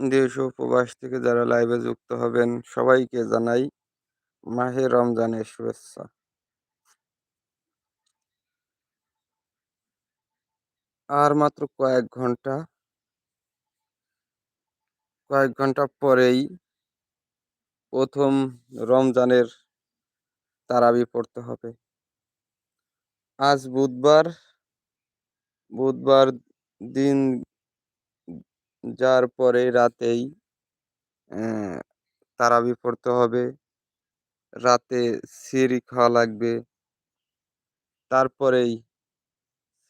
দেশ ও প্রবাস থেকে যারা লাইভে যুক্ত হবেন, সবাইকে জানাই মাহে রমজানের শুভেচ্ছা। আর মাত্র কয়েক ঘণ্টা কয়েক ঘণ্টা পরেই প্রথম রমজানের তারাবি পড়তে হবে। আজ বুধবার বুধবার দিন যার পরে রাতেই তারাবি পড়তে হবে। রাতে সিরি খাওয়া লাগবে। তারপরেই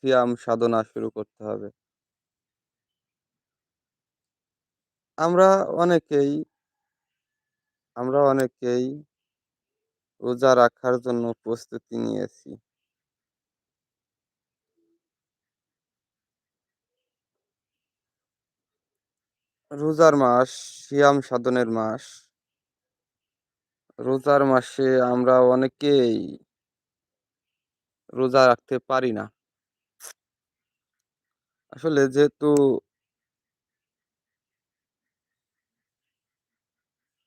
সিয়াম সাধনা শুরু করতে হবে। আমরা অনেকেই আমরা অনেকেই রোজা রাখার জন্য প্রস্তুতি নিয়েছি। রোজার মাস, সিয়াম সাধনের মাস। রোজার মাসে আমরা অনেকেই রোজা রাখতে পারি না। আসলে যেহেতু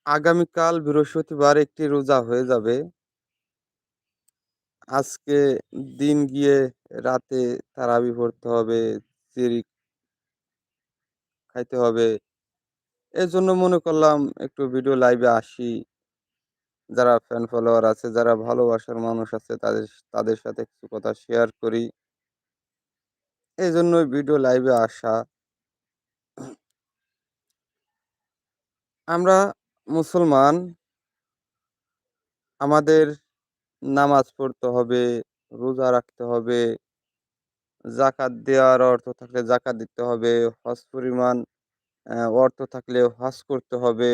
আগামীকাল বৃহস্পতিবার একটি রোজা হয়ে যাবে, আজকে দিন গিয়ে রাতে তারাবি পড়তে হবে চিরি খাইতে হবে এই জন্য মনে করলাম একটু ভিডিও লাইভে আসি। যারা ফ্যান ফলোয়ার আছে, যারা ভালোবাসার মানুষ আছে, তাদের তাদের সাথে কিছু কথা শেয়ার করি। এই জন্যই ভিডিও লাইভে আসা। আমরা মুসলমান, আমাদের নামাজ পড়তে হবে, রোজা রাখতে হবে, জাকাত দেওয়ার অর্থ থাকলে জাকাত দিতে হবে, হজ পরিমাণ অর্থ থাকলে হজ করতে হবে।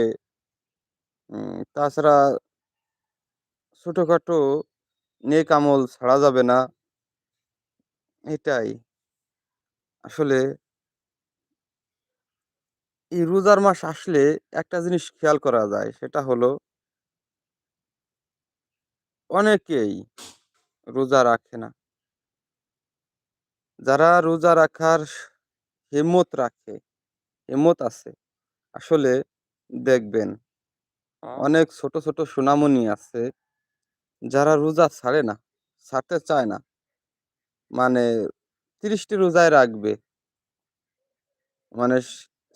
তাছাড়া ছোটোখাটো নেক আমল ছাড়া যাবে না। এটাই। আসলে এই রোজার মাস আসলে একটা জিনিস খেয়াল করা যায়, সেটা হলো অনেকেই রোজা রাখে না। যারা রোজা রাখার হিম্মত রাখে হিম্মত আছে। আসলে দেখবেন অনেক ছোট ছোট সুনামনি আছে যারা রোজা ছাড়ে না ছাড়তে চায় না। মানে তিরিশটি রোজায় রাখবে। মানে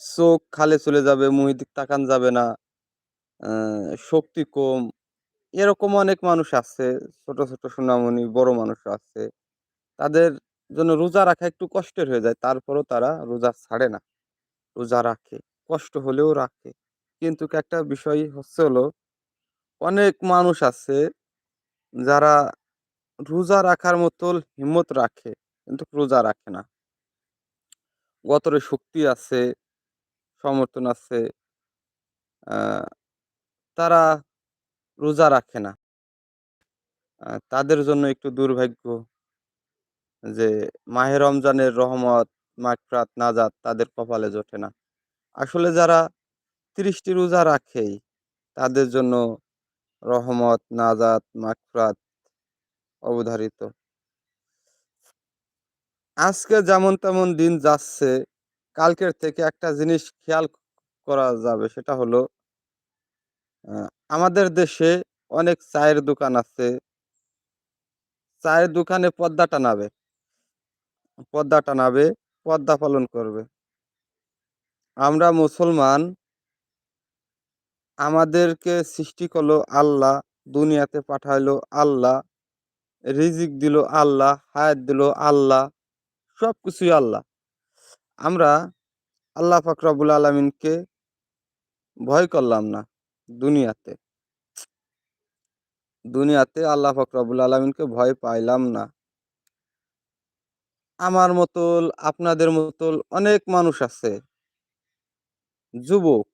চোখ খালে চলে যাবে মুহিদিক তাকান যাবে না শক্তি কম এরকম অনেক মানুষ আছে ছোট ছোট সুনামনি বড় মানুষ আছে। তাদের জন্য রোজা রাখা একটু কষ্টের হয়ে যায় তারপরও তারা রোজা ছাড়ে না। রোজা রাখে, কষ্ট হলেও রাখে। কিন্তু একটা বিষয় হচ্ছে হলো, অনেক মানুষ আছে যারা রোজা রাখার মতো হিম্মত রাখে, কিন্তু রোজা রাখে না। গতরে শক্তি আছে, সমর্থন আছে তারা রোজা রাখে না। তাদের জন্য একটু দুর্ভাগ্য যে মাহে রমজানের রহমত মাকফরাত নাজাত তাদের কপালে জোটে না। আসলে যারা ত্রিশটি রোজা রাখেই তাদের জন্য রহমত, নাজাত মাকফরাত অবধারিত। আজকে যেমন তেমন দিন যাচ্ছে, কালকের থেকে একটা জিনিস খেয়াল করা যাবে, সেটা হলো আমাদের দেশে অনেক চায়ের দোকান আছে। চায়ের দোকানে পদ্মা টানাবে। পদ্মা টানাবে পদ্মা পালন করবে। আমরা মুসলমান, আমাদেরকে সৃষ্টি করল আল্লাহ, দুনিয়াতে পাঠাইলো আল্লাহ, রিজিক দিল আল্লাহ, হায়াত দিল আল্লাহ সব কিছুই আল্লাহ। আমরা আল্লাহ ফাকরাবুল আলমিনকে ভয় করলাম না দুনিয়াতে। দুনিয়াতে আল্লাহ ফকরাবুল আলমিনকে ভয় পাইলাম না। আমার মতল, আপনাদের মতল অনেক মানুষ আছে। যুবক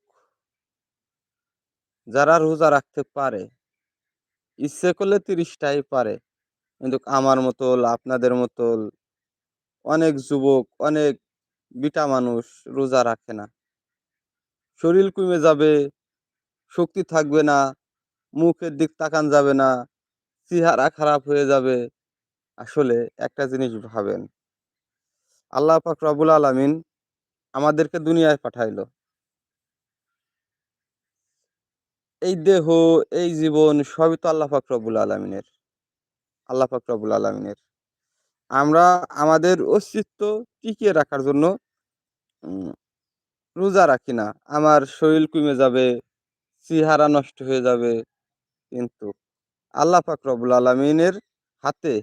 যারা রোজা রাখতে পারে, ইচ্ছে করলে তিরিশটাই পারে। কিন্তু আমার মতল, আপনাদের মতল অনেক যুবক, অনেক বিটা মানুষ রোজা রাখে না। শরীর কমে যাবে, শক্তি থাকবে না, মুখের দিক তাকান যাবে না, চেহারা খারাপ হয়ে যাবে। আসলে একটা জিনিস ভাবেন আল্লাহ পাক রবুল আলমিন আমাদেরকে দুনিয়ায় পাঠাইলো এই দেহ, এই জীবন সবই তো আল্লাহ পাক রব্বুল আলামিনের। আল্লাহ পাক রব্বুল আলামিনের। আমরা আমাদের অস্তিত্ব টিকিয়ে রাখার জন্য রোজা রাখি না। আমার শরীর কমে যাবে, চেহারা নষ্ট হয়ে যাবে। কিন্তু আল্লাহ পাক রব্বুল আলামিনের হাতে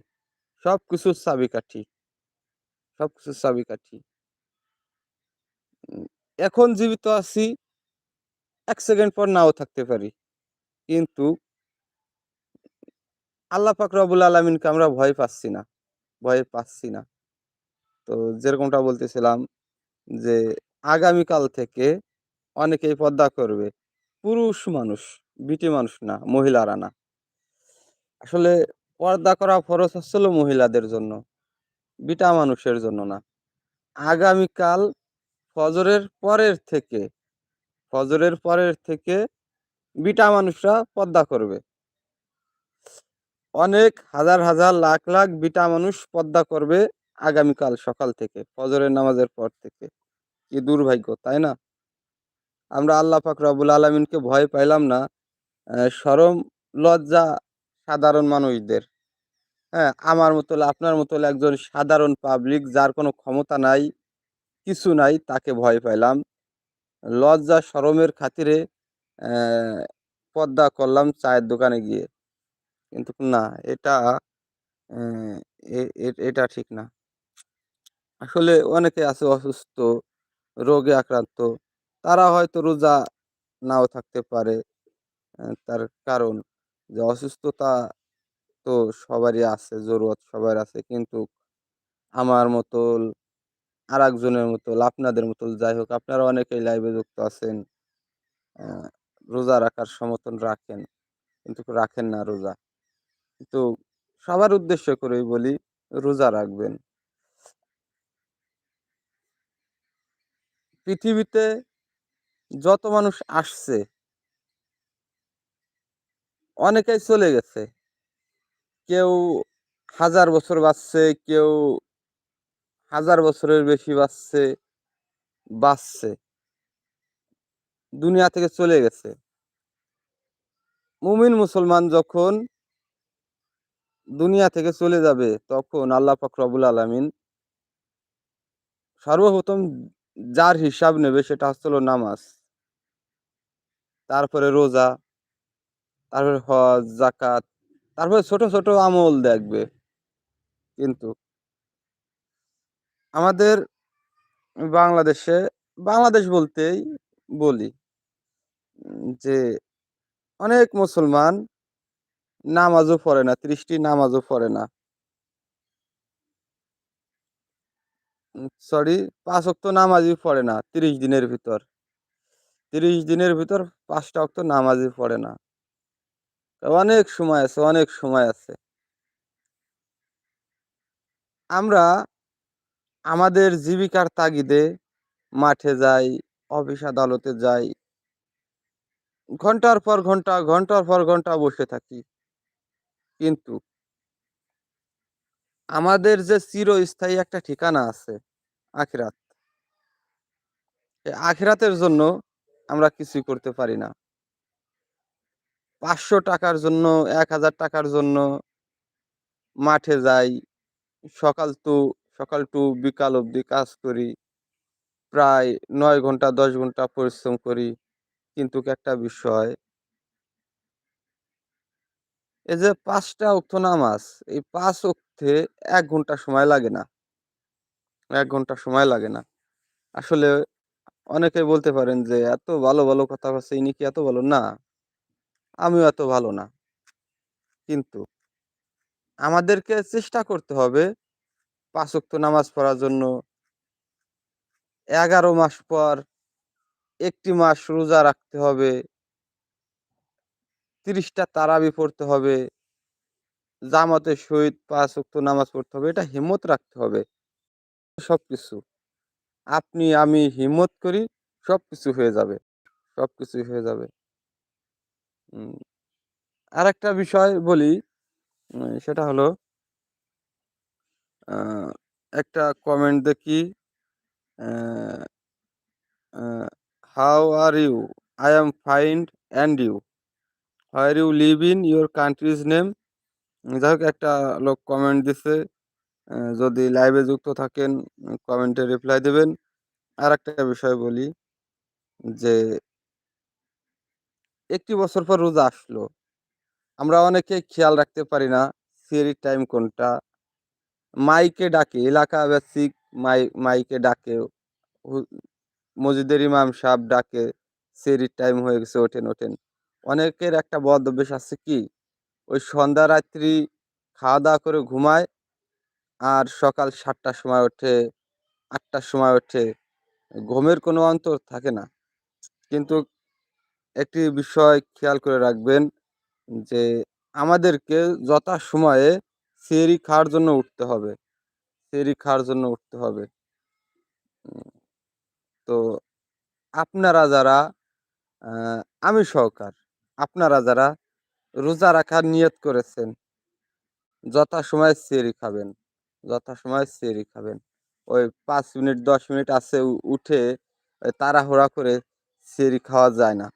সবকিছুর চাবিকাঠি। সবকিছুর চাবিকাঠি। উম এখন জীবিত আছি, এক সেকেন্ড পর নাও থাকতে পারি। কিন্তু আল্লাহ পাক রব্বুল আলামিনকে আমরা ভয় পাচ্ছি না। ভয় পাচ্ছি না। তো যেরকমটা বলতেছিলাম যে আগামীকাল থেকে অনেকেই পর্দা করবে। পুরুষ মানুষ, বিটি মানুষ না, মহিলারা না। আসলে পর্দা করা ফরজ হচ্ছিল মহিলাদের জন্য। বিটা মানুষের জন্য না। আগামীকাল ফজরের পরের থেকে, ফজরের পরের থেকে বিটা মানুষরা পর্দা করবে। অনেক হাজার, হাজার লাখ, লাখ বিটা মানুষ পর্দা করবে আগামীকাল সকাল থেকে, ফজরের নামাজের পর থেকে। কি দুর্ভাগ্য, তাই না? আমরা আল্লাহ পাক রব্বুল আলামিনকে ভয় পাইলাম না। শরম, লজ্জা সাধারণ মানুষদের। হ্যাঁ? আমার মতো আপনার মতো একজন সাধারণ পাবলিক যার কোনো ক্ষমতা নাই, কিছু নাই তাকে ভয় পাইলাম। লজ্জা শরমের খাতিরে পর্দা করলাম চায়ের দোকানে গিয়ে। কিন্তু না এটা এটা ঠিক না। আসলে অনেকে আছে অসুস্থ, রোগে আক্রান্ত। তারা হয়তো রোজা নাও থাকতে পারে। তার কারণ যে অসুস্থতা তো সবারই আছে, জরুরত সবার আছে। কিন্তু আমার মতল, আরেকজনের মতল, আপনাদের মতল যাই হোক আপনারা অনেকেই লাইভে যুক্ত আছেন। রোজা রাখার সমর্থন রাখেন। কিন্তু রাখেন না রোজা। কিন্তু সবার উদ্দেশ্য করেই বলি রোজা রাখবেন। পৃথিবীতে যত মানুষ আসছে অনেকেই চলে গেছে। কেউ হাজার বছর বাঁচছে, কেউ হাজার বছরের বেশি বাঁচছে, বাঁচছে। দুনিয়া থেকে চলে গেছে। মুমিন মুসলমান যখন দুনিয়া থেকে চলে যাবে তখন আল্লাহ পাক রব্বুল আলামিন সর্বপ্রথম যার হিসাব নেবে সেটা হচ্ছে হলো নামাজ। তারপরে রোজা, তারপরে হজ, যাকাত, তারপরে ছোট, ছোট আমল দেখবে। কিন্তু আমাদের বাংলাদেশে, বাংলাদেশ বলতেই বলি যে অনেক মুসলমান নামাজও পড়ে না, ত্রিশটি নামাজও পড়ে না। সরি ৫ ওয়াক্ত নামাজই পড়ে না ৩০ দিনের ভিতর। ৩০ দিনের ভিতর ৫ টা ওয়াক্ত নামাজই পড়ে না। অনেক সময় আছে, অনেক সময় আছে। আমরা আমাদের জীবিকার তাগিদে মাঠে যাই, অফিস আদালতে যাই। ঘণ্টার পর ঘণ্টা, ঘণ্টার পর ঘণ্টা বসে থাকি। কিন্তু আমাদের যে চিরস্থায়ী একটা ঠিকানা আছে, আখিরাত। আখিরাতের জন্য আমরা কিছুই করতে পারি না। ৫০০ টাকার জন্য, ১০০০ টাকার জন্য মাঠে যাই। সকাল টু সকাল টু বিকাল অবধি কাজ করি। প্রায় নয় ঘণ্টা ১০ ঘণ্টা পরিশ্রম করি। কিন্তু একটা বিষয় এই যে পাঁচটা উক্ত নামাজ, এই ৫ ওয়াক্তে ১ ঘণ্টা সময় লাগে না। এক ঘণ্টা সময় লাগে না। আসলে অনেকে বলতে পারেন যে এত ভালো, ভালো কথা কচ্ছে ইনি কি এত ভালো? না। আমিও এত ভালো না। কিন্তু আমাদেরকে চেষ্টা করতে হবে ৫ ওয়াক্ত নামাজ পড়ার জন্য। ১১ মাস পর একটি মাস রোজা রাখতে হবে। তিরিশটা তারাবি পড়তে হবে। জামাতের সহিত ৫ ওয়াক্ত নামাজ পড়তে হবে। এটা হিম্মত রাখতে হবে। সবকিছু। আপনি, আমি হিম্মত করি সব কিছু হয়ে যাবে। সবকিছুই হয়ে যাবে। উম আরেকটা বিষয় বলি, সেটা হলো একটা কমেন্ট দেখি। "How are you? I am fine and you?" Where you live in your country's name যাই হোক একটা লোক কমেন্ট দিছে যদি লাইভে যুক্ত থাকেন কমেন্টে রিপ্লাই দেবেন আর একটা বিষয় বলি যে একটি বছর পর রোজা আসলো। আমরা অনেকে খেয়াল রাখতে পারি না সিয়ারির টাইম কোনটা? মাইকে ডাকে, এলাকা বেসিক মাই, মাইকে ডাকে মসজিদের ইমাম সাহেব ডাকে সিয়ারির টাইম হয়ে গেছে, ওঠেন ওঠেন। অনেকের একটা বদ অভ্যেস আছে কি? ওই সন্ধ্যা রাত্রি খাওয়া দাওয়া করে ঘুমায় আর সকাল সাতটার সময় ওঠে, আটটার সময় ওঠে। ঘুমের কোনো অন্তর থাকে না। কিন্তু একটি বিষয় খেয়াল করে রাখবেন যে আমাদেরকে যথা সময়ে সেহরি খাওয়ার জন্য উঠতে হবে। সেহরি খাওয়ার জন্য উঠতে হবে। তো আপনারা যারা আমি সহকার, আপনারা যারা রোজা রাখার নিয়ত করেছেন, যথা সময় সেহরি খাবেন, যথা সময় সেহরি খাবেন। ওই পাঁচ মিনিট, দশ মিনিট আছে উঠে তাড়াহুড়া করে সেহরি খাওয়া যায় না।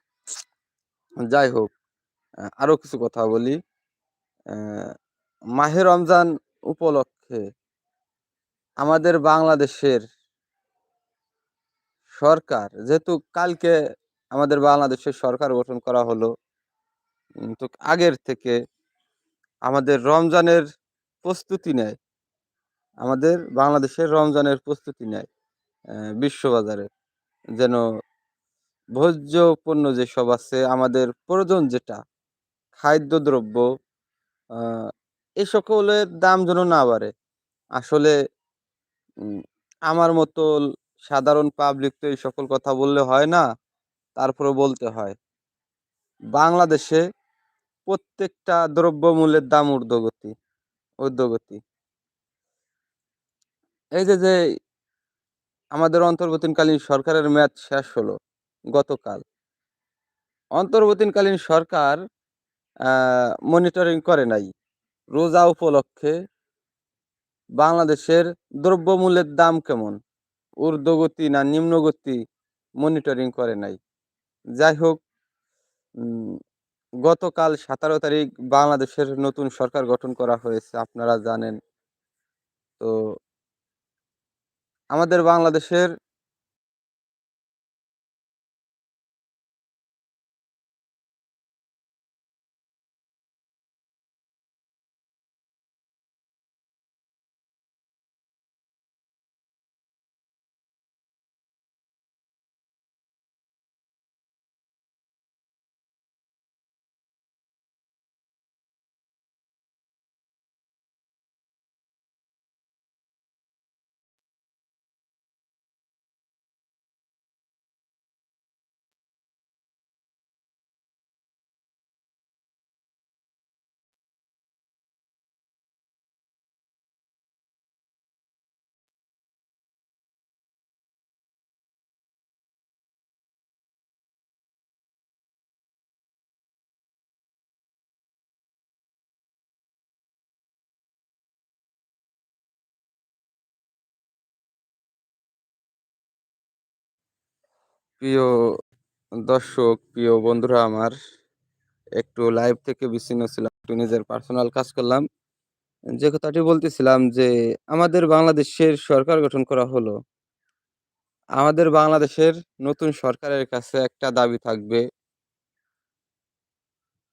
যাই হোক আরও কিছু কথা বলি। মাহে রমজান উপলক্ষে আমাদের বাংলাদেশের সরকার, যেহেতু কালকে আমাদের বাংলাদেশের সরকার গঠন করা হলো তো আগের থেকে আমাদের রমজানের প্রস্তুতি নেয়। আমাদের বাংলাদেশের রমজানের প্রস্তুতি নেয় বিশ্ববাজারে। যেন ভোজ্য পণ্য যেসব আছে, আমাদের প্রয়োজন যেটা, খাদ্যদ্রব্য এই সকলের দাম যেন না বাড়ে। আসলে আমার মতো সাধারণ পাবলিক তো এই সকল কথা বললে হয় না তারপরে বলতে হয়। বাংলাদেশে প্রত্যেকটা দ্রব্যমূল্যের দাম ঊর্ধ্বগতি ঊর্ধ্বগতি। এই যে যে আমাদের অন্তর্বর্তীকালীন সরকারের মেয়াদ শেষ হলো গতকাল। অন্তর্বর্তীকালীন সরকার মনিটরিং করে নাই। রোজা উপলক্ষে বাংলাদেশের দ্রব্যমূল্যের দাম কেমন? ঊর্ধ্বগতি না নিম্নগতি মনিটরিং করে নাই। যাই হোক গতকাল সতেরো তারিখ বাংলাদেশের নতুন সরকার গঠন করা হয়েছে, আপনারা জানেন। তো আমাদের বাংলাদেশের প্রিয় দর্শক, প্রিয় বন্ধুরা আমার, একটু লাইভ থেকে বিচ্ছিন্ন ছিলাম, একটু নিজের পার্সোনাল কাজ করলাম। যে কথাটি বলতেছিলাম যে, আমাদের বাংলাদেশের সরকার গঠন করা হলো। আমাদের বাংলাদেশের নতুন সরকারের কাছে একটা দাবি থাকবে।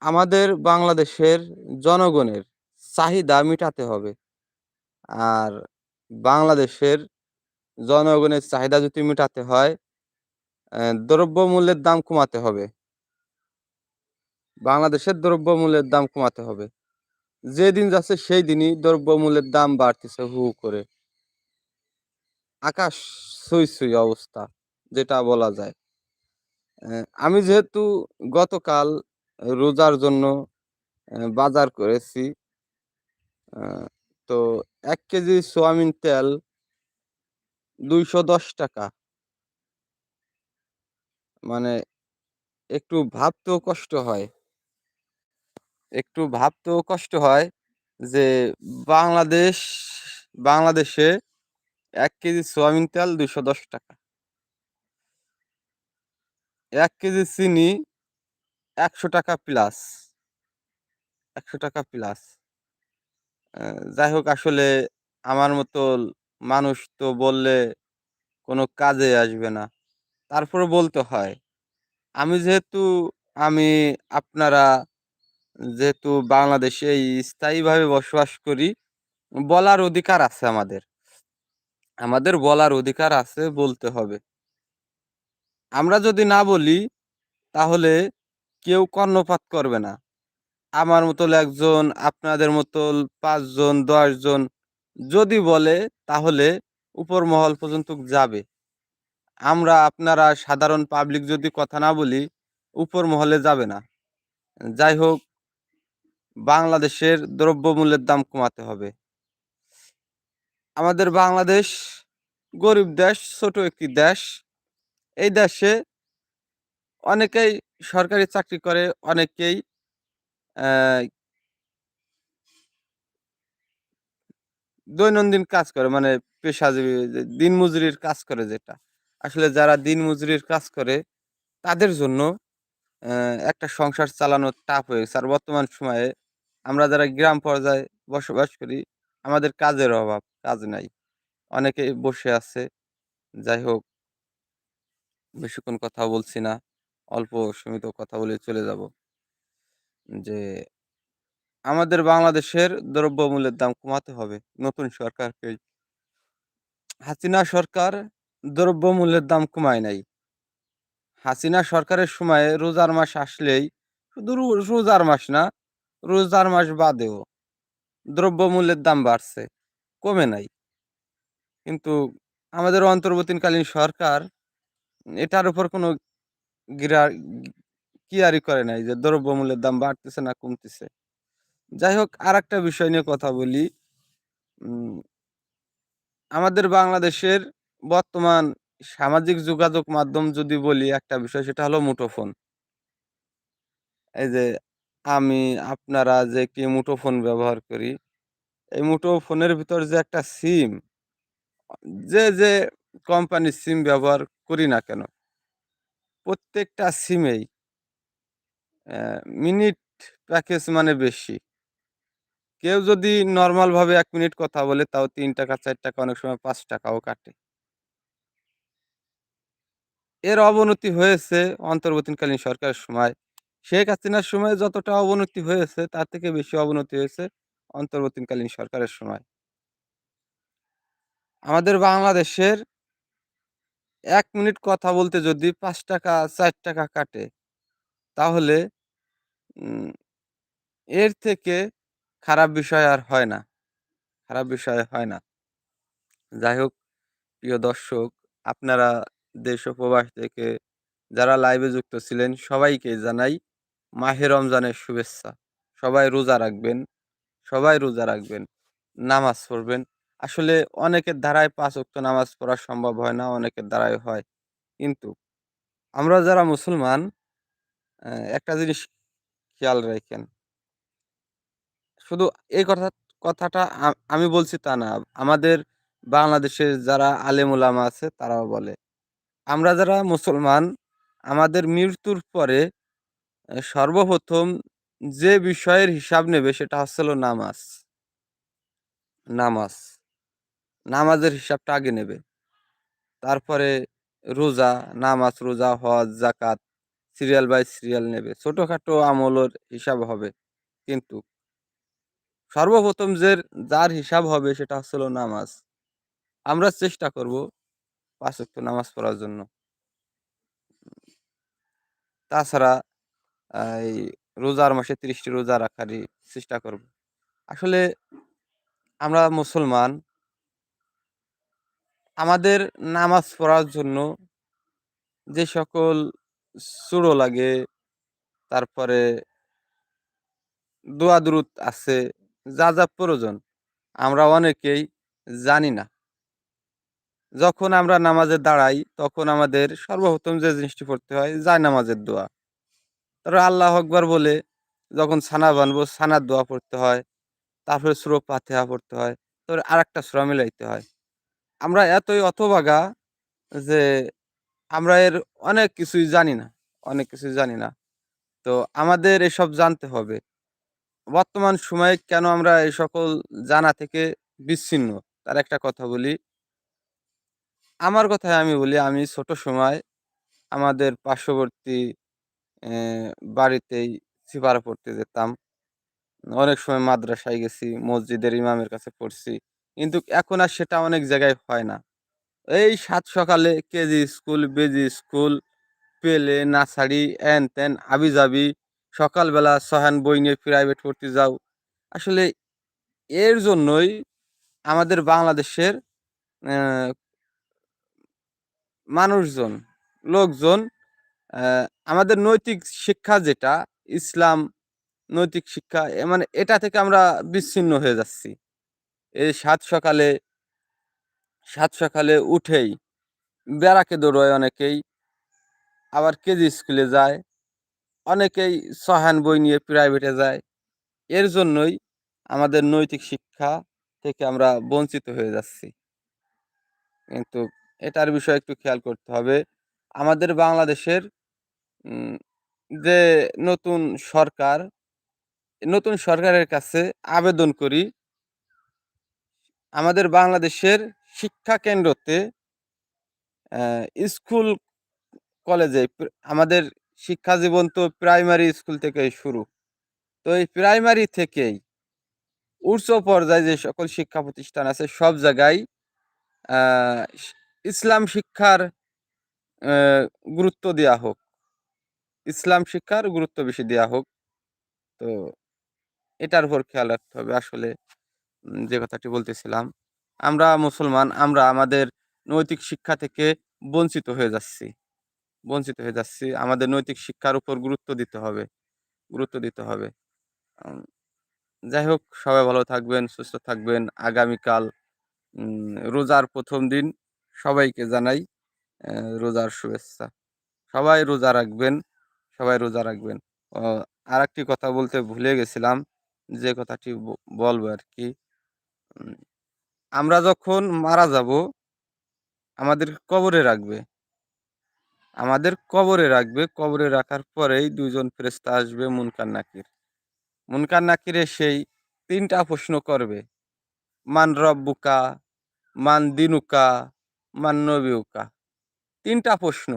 আমাদের বাংলাদেশের জনগণের চাহিদা মিটাতে হবে। আর বাংলাদেশের জনগণের চাহিদা যদি মেটাতে হয় দ্রব্যমূল্যের দাম কমাতে হবে। বাংলাদেশের দ্রব্যমূল্যের দাম কমাতে হবে। যেদিন যাচ্ছে সেই দিনই দ্রব্যমূল্যের দাম বাড়তেছে হু করে। আকাশ ছুঁই ছুঁই অবস্থা, যেটা বলা যায়। আমি যেহেতু গতকাল রোজার জন্য বাজার করেছি তো এক কেজি সোয়াবিন তেল দুইশো দশ টাকা। মানে একটু ভাবতেও কষ্ট হয় একটু ভাবতেও কষ্ট হয় যে বাংলাদেশ, বাংলাদেশে এক কেজি সোয়াবিন তেল দুশো দশ টাকা এক কেজি চিনি একশো টাকা প্লাস ৳১০০ প্লাস। আ যাই হোক আসলে আমার মতো মানুষ তো বললে কোনো কাজে আসবে না। তারপরেও বলতে হয়। আমি যেহেতু আমি আপনারা যেহেতু বাংলাদেশে স্থায়ীভাবে বসবাস করি, বলার অধিকার আছে আমাদের। আমাদের বলার অধিকার আছে, বলতে হবে। আমরা যদি না বলি তাহলে কেউ কর্ণপাত করবে না। আমার মতল একজন, আপনাদের মতল ৫ জন, ১০ জন যদি বলে তাহলে উপর মহল পর্যন্ত যাবে। আমরা আপনারা সাধারণ পাবলিক যদি কথা না বলি, উপর মহলে যাবে না। যাই হোক বাংলাদেশের দ্রব্যমূল্যের দাম কমাতে হবে। আমাদের বাংলাদেশ গরিব দেশ, ছোট একটি দেশ। এই দেশে অনেকেই সরকারি চাকরি করে, অনেকেই দৈনন্দিন কাজ করে মানে পেশাজীবী দিনমজুরির কাজ করে যেটা। আসলে যারা দিনমজুরির কাজ করে তাদের জন্য একটা সংসার চালানো টাফ হয়ে গেছে। আর বর্তমান সময়ে আমরা যারা গ্রাম পর্যায়ে বসবাস করি, আমাদের কাজের অভাব, কাজ নাই। অনেকেই বসে আছে। যাই হোক বেশিক্ষণ কথা বলছি না। অল্প সীমিত কথা বলে চলে যাব। যে আমাদের বাংলাদেশের দ্রব্যমূল্যের দাম কমাতে হবে নতুন সরকারকে হাসিনা সরকার দ্রব্যমূল্যের দাম কমায় নাই। হাসিনা সরকারের সময়ে রোজার মাস আসলেই শুধু রোজার মাস না, রোজার মাস বাদেও দ্রব্যমূল্যের দাম বাড়ছে, কমে নাই। কিন্তু আমাদের অন্তর্বর্তীকালীন সরকার এটার উপর কোনো গিরা কেয়ারই করে নাই যে দ্রব্যমূল্যের দাম বাড়তেছে না কমতেছে। যাই হোক আরেকটা বিষয় নিয়ে কথা বলি। আমাদের বাংলাদেশের বর্তমান সামাজিক যোগাযোগ মাধ্যম যদি বলি একটা বিষয় সেটা হলো মুঠোফোন। এই যে আমি, আপনারা যে একটি মুঠোফোন ব্যবহার করি, এই মুঠোফোনের ভিতর যে একটা সিম, যে, যে কোম্পানির সিম ব্যবহার করি না কেন প্রত্যেকটা সিমেই মিনিট প্যাকেজ মানে বেশি। কেউ যদি নরমালভাবে ১ মিনিট কথা বলে তাও ৳৩, ৳৪, অনেক সময় ৳৫ টাকাও কাটে। এর অবনতি হয়েছে অন্তর্বর্তীকালীন সরকারের সময়। শেখ হাসিনার সময় যতটা অবনতি হয়েছে তার থেকে বেশি অবনতি হয়েছে অন্তর্বর্তীকালীন সরকারের সময়। আমাদের বাংলাদেশের এক মিনিট কথা বলতে যদি ৳৫, ৳৪ কাটে তাহলে এর থেকে খারাপ বিষয় আর হয় না। খারাপ বিষয় হয় না। যাই হোক প্রিয় দর্শক, আপনারা দেশ ও প্রবাস থেকে যারা লাইভে যুক্ত ছিলেন সবাইকে জানাই মাহে রমজানের শুভেচ্ছা। সবাই রোজা রাখবেন, সবাই রোজা রাখবেন, নামাজ পড়বেন। আসলে অনেকের দ্বারাই ৫ ওয়াক্ত নামাজ পড়া সম্ভব হয় না, অনেকের দ্বারাই হয়। কিন্তু আমরা যারা মুসলমান একটা জিনিস খেয়াল রাইখেন। শুধু এই কথা কথাটা আমি বলছি তা না। আমাদের বাংলাদেশের যারা আলেম ওলামা আছে তারাও বলে। আমরা যারা মুসলমান আমাদের মৃত্যুর পরে সর্বপ্রথম যে বিষয়ের হিসাব নেবে সেটা হচ্ছে নামাজ। নামাজ। নামাজের হিসাবটা আগে নেবে। তারপরে রোজা, নামাজ, রোজা, হজ, জাকাত সিরিয়াল বাই সিরিয়াল নেবে। ছোটোখাটো আমলের হিসাব হবে। কিন্তু সর্বপ্রথম যে যার হিসাব হবে সেটা হচ্ছে নামাজ। আমরা চেষ্টা করব ৫ ওয়াক্ত নামাজ পড়ার জন্য। তাছাড়া এই রোজার মাসে ৩০ টি রোজা রাখারই চেষ্টা করব। আসলে আমরা মুসলমান আমাদের নামাজ পড়ার জন্য যে সকল সূরা লাগে, তারপরে দোয়া দুরূদ আছে, যা, যা প্রয়োজন আমরা অনেকেই জানি না। যখন আমরা নামাজে দাঁড়াই তখন আমাদের সর্বপ্রথম যে জিনিসটি পড়তে হয় যায় নামাজের দোয়া। তারপরে আল্লাহ আকবার বলে যখন ছানা বানবো ছানার দোয়া পড়তে হয়। তারপরে সূরা ফাতিহা পড়তে হয়। তারপরে আরেকটা সূরা মিলাইতে হয়। আমরা এতই অথভাগা যে আমরা এর অনেক কিছুই জানি না, অনেক কিছুই জানি না। তো আমাদের এসব জানতে হবে। বর্তমান সময়ে কেন আমরা এই সকল জানা থেকে বিচ্ছিন্ন তার একটা কথা বলি আমার কথায় আমি বলি, আমি ছোট সময় আমাদের পার্শ্ববর্তী বাড়িতেই সিপারা পড়তে যেতাম। অনেক সময় মাদ্রাসায় গেছি, মসজিদের ইমামের কাছে পড়ছি। কিন্তু এখন আর সেটা অনেক জায়গায় হয় না। এই সাত সকালে কেজি স্কুল, বেজি স্কুল, পেলে নার্সারি এন তেন আবি যাবি সকালবেলা সহান বই নিয়ে প্রাইভেট পড়তে যাও। আসলে এর জন্যই আমাদের বাংলাদেশের মানুষজন, লোকজন আমাদের নৈতিক শিক্ষা যেটা, ইসলাম নৈতিক শিক্ষা মানে এটা থেকে আমরা বিচ্ছিন্ন হয়ে যাচ্ছি। এই সাত সকালে সাত সকালে উঠেই বেড়াকে দৌড়য় অনেকেই, আবার কেজি স্কুলে যায়, অনেকেই সহান বই নিয়ে প্রাইভেটে যায়। এর জন্যই আমাদের নৈতিক শিক্ষা থেকে আমরা বঞ্চিত হয়ে যাচ্ছি। কিন্তু এটার বিষয়ে একটু খেয়াল করতে হবে। আমাদের বাংলাদেশের যে নতুন সরকার, নতুন সরকারের কাছে আবেদন করি, আমাদের বাংলাদেশের শিক্ষা কেন্দ্রতে স্কুল কলেজে, আমাদের শিক্ষা জীবন তো প্রাইমারি স্কুল থেকেই শুরু। তো এই প্রাইমারি থেকেই উচ্চ পর্যায়ে যে সকল শিক্ষা প্রতিষ্ঠান আছে সব জায়গায় ইসলাম শিক্ষার গুরুত্ব দেওয়া হোক। ইসলাম শিক্ষার গুরুত্ব বেশি দেওয়া হোক। তো এটার উপর খেয়াল রাখতে হবে আসলে যে কথাটি বলতেছিলাম। আমরা মুসলমান, আমরা আমাদের নৈতিক শিক্ষা থেকে বঞ্চিত হয়ে যাচ্ছি। বঞ্চিত হয়ে যাচ্ছি। আমাদের নৈতিক শিক্ষার উপর গুরুত্ব দিতে হবে, গুরুত্ব দিতে হবে। যাই হোক, সবাই ভালো থাকবেন, সুস্থ থাকবেন। আগামীকাল রোজার প্রথম দিন সবাইকে জানাই রোজার শুভেচ্ছা। সবাই রোজা রাখবেন, সবাই রোজা রাখবেন। আর একটি কথা বলতে ভুলে গেছিলাম, যে কথাটি বলব আর কি আমরা যখন মারা যাব, আমাদের কবরে রাখবে। আমাদের কবরে রাখবে, কবরে রাখার পরেই দুইজন ফেরেশতা আসবে মুনকার নাকির। মুনকার নাকিরে সেই তিনটা প্রশ্ন করবে। মান রব্বুকা, মান দিনুকা মান নবিউকা তিনটা প্রশ্ন।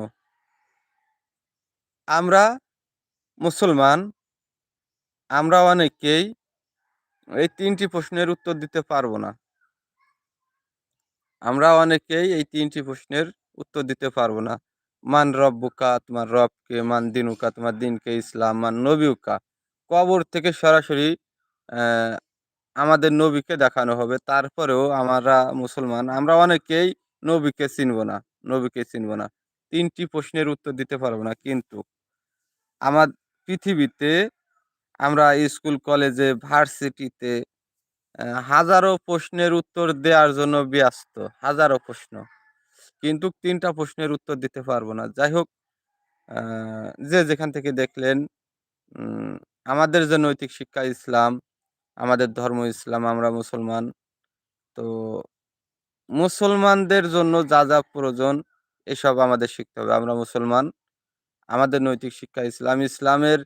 আমরা মুসলমান, আমরা অনেকেই এই তিনটি প্রশ্নের উত্তর দিতে পারব না। আমরা অনেকেই এই তিনটি প্রশ্নের উত্তর দিতে পারব না। মান রব্বুকা, তোমার রবকে, মান দিনুকা, তোমার দিনকে ইসলাম, মান নবিউকা। কবর থেকে সরাসরি আমাদের নবীকে দেখানো হবে। তারপরেও আমরা মুসলমান, আমরা অনেকেই নবীকে চিনব না, নবীকে চিনব না। তিনটি প্রশ্নের উত্তর দিতে পারব না, কিন্তু আমার পৃথিবীতে আমরা স্কুল, কলেজে, ভার্সিটিতে হাজারো প্রশ্নের উত্তর দেওয়ার জন্য ব্যস্ত, হাজারো প্রশ্ন। কিন্তু তিনটা প্রশ্নের উত্তর দিতে পারব না। যাই হোক যে যেখান থেকে দেখলেন আমাদের যে নৈতিক শিক্ষা ইসলাম, আমাদের ধর্ম ইসলাম, আমরা মুসলমান। তো মুসলমানদের জন্য যা যা প্রয়োজন, এসব আমাদের শিখতে হবে। আমরা মুসলমান, আমাদের নৈতিক শিক্ষা ইসলাম। ইসলামের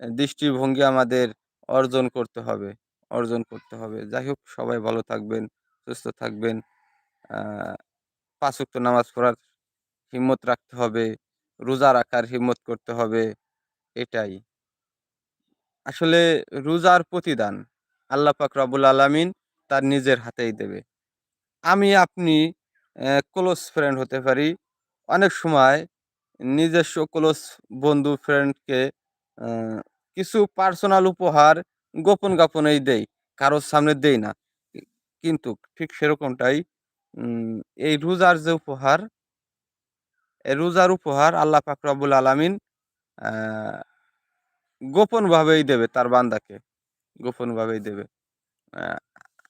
দৃষ্টিভঙ্গি আমাদের অর্জন করতে হবে, অর্জন করতে হবে। যাই হোক, সবাই ভালো থাকবেন, সুস্থ থাকবেন। আহ পাঁচ ওয়াক্ত নামাজ পড়ার হিম্মত রাখতে হবে, রোজা রাখার হিম্মত করতে হবে, এটাই। আসলে রোজার প্রতিদান আল্লাহ পাক রব্বুল আলামিন তার নিজের হাতেই দেবে। আমি আপনি ক্লোজ ফ্রেন্ড হতে পারি। অনেক সময় নিজস্ব ক্লোজ বন্ধু ফ্রেন্ডকে কিছু পার্সোনাল উপহার গোপন গোপনেই দেই কারোর সামনে দেই না। কিন্তু ঠিক সেরকমটাই এই রোজার যে উপহার এই রোজার উপহার আল্লাহ পাক রব্বুল আলামিন আহ, গোপন ভাবেই দেবে তার বান্দাকে। গোপনভাবেই দেবে।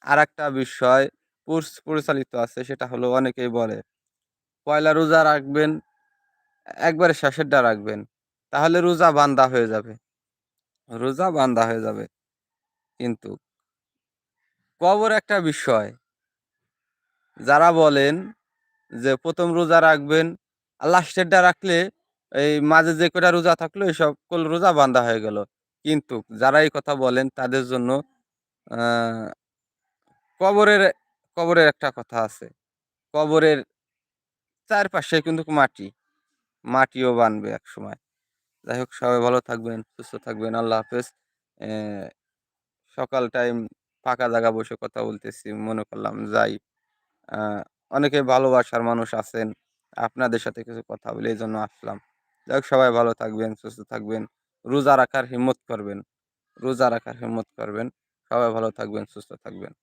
আর একটা বিষয় পরিচালিত আছে, সেটা হলো অনেকেই বলে। পয়লা রোজা রাখবেন, একবারে শেষেরটা রাখবেন, তাহলে রোজা বান্দা হয়ে যাবে। রোজা বান্দা হয়ে যাবে। কিন্তু কবর একটা বিষয়। যারা বলেন যে প্রথম রোজা রাখবেন লাস্টেরটা রাখলে এই মাঝে যে কটা রোজা থাকল, এই সকল রোজা বান্দা হয়ে গেল। কিন্তু যারা এই কথা বলেন, তাদের জন্য কবরের কবরের একটা কথা আছে। কবরের চারপাশে কিন্তু মাটি। মাটিও বানবে এক সময় যাই হোক সবাই ভালো থাকবেন, সুস্থ থাকবেন। আল্লাহ হাফেজ। সকাল টাইম ফাঁকা জায়গা বসে কথা বলতেছি। মনে করলাম যাই। অনেকে ভালোবাসার মানুষ আছেন। আপনাদের সাথে কিছু কথা বলে এই জন্য আসলাম। যাই হোক সবাই ভালো থাকবেন, সুস্থ থাকবেন। রোজা রাখার হিম্মত করবেন। রোজা রাখার হিম্মত করবেন। সবাই ভালো থাকবেন, সুস্থ থাকবেন।